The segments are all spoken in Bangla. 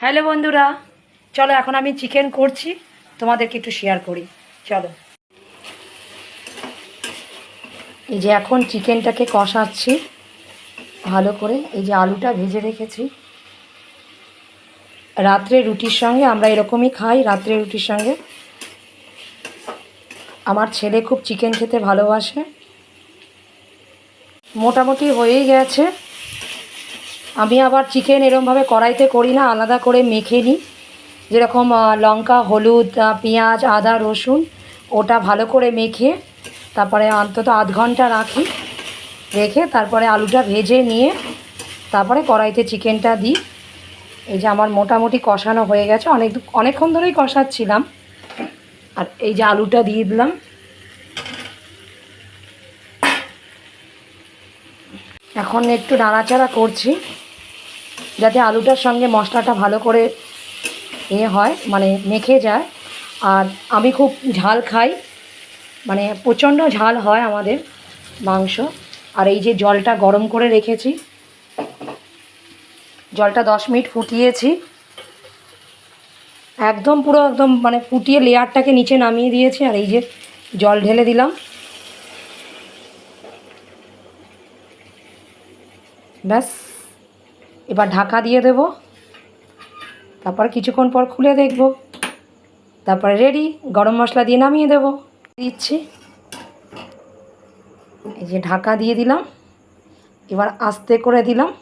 হ্যালো বন্ধুরা, চলো এখন আমি চিকেন করছি, তোমাদেরকে একটু শেয়ার করি। চলো। এই যে এখন চিকেনটাকে কষাচ্ছি, ভালো করে। এই যে আলুটা ভেজে রেখেছি। রাত্রে রুটির সঙ্গে আমরা এরকমই খাই, রাত্রে রুটির সঙ্গে। আমার ছেলে খুব চিকেন খেতে ভালোবাসে। মোটামুটি হয়েই গেছে। আমি আবার চিকেন এরমভাবে কড়াইতে করি না, আলাদা করে মেখে নিই। যেরকম লঙ্কা, হলুদ পেঁয়াজ, আদা, রসুন, ওটা ভালো করে মেখে, তারপরে অন্তত আধ ঘণ্টা রাখি। রেখে তারপরে আলুটা ভেজে নিয়ে তারপরে কড়াইতে চিকেনটা দিই। এই যে আমার মোটামুটি কষানো হয়ে গেছে, অনেক, অনেকক্ষণ ধরেই কষাচ্ছিলাম। আর এই যে আলুটা দিয়ে দিলাম। এখন একটু নাড়াচাড়া করছি। যাতে আলুটার সঙ্গে মশলাটা ভালো করে এ হয় মানে মেখে যায়। আর আমি খুব ঝাল খাই মানে প্রচণ্ড ঝাল হয় আমাদের মাংস। আর এই যে জলটা গরম করে রেখেছি, জলটা দশ মিনিট ফুটিয়েছি। একদম পুরো একদম মানে ফুটিয়ে লেয়ারটাকে নিচে নামিয়ে দিয়েছি, আর এই যে জল ঢেলে দিলাম। ব্যাস। এবার ঢাকা দিয়ে দেব। তারপর কিছুক্ষণ পর খুলে দেখব। তারপরে রেডি গরম মশলা দিয়ে নামিয়ে দেব। দিচ্ছি। এই যে ঢাকা দিয়ে দিলাম। এবার আস্তে করে দিলাম।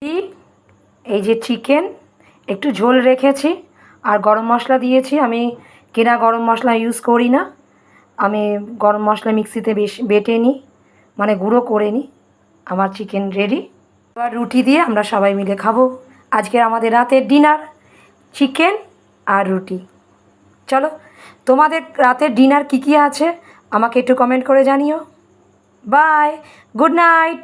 এই- যে চিকেন একটু ঝোল রেখেছি। আর গরম মশলা দিয়েছি। আমি কেনা গরম মশলা ইউজ করি না। আমি গরম মশলা মিক্সিতে বেশ বেটে নিই মানে গুঁড়ো করে নিই আমার চিকেন রেডি এবার রুটি দিয়ে আমরা সবাই মিলে খাব। আজকে আমাদের রাতের ডিনার, চিকেন আর রুটি। চলো, তোমাদের রাতের ডিনার কী কী আছে আমাকে একটু কমেন্ট করে জানিও। Bye good night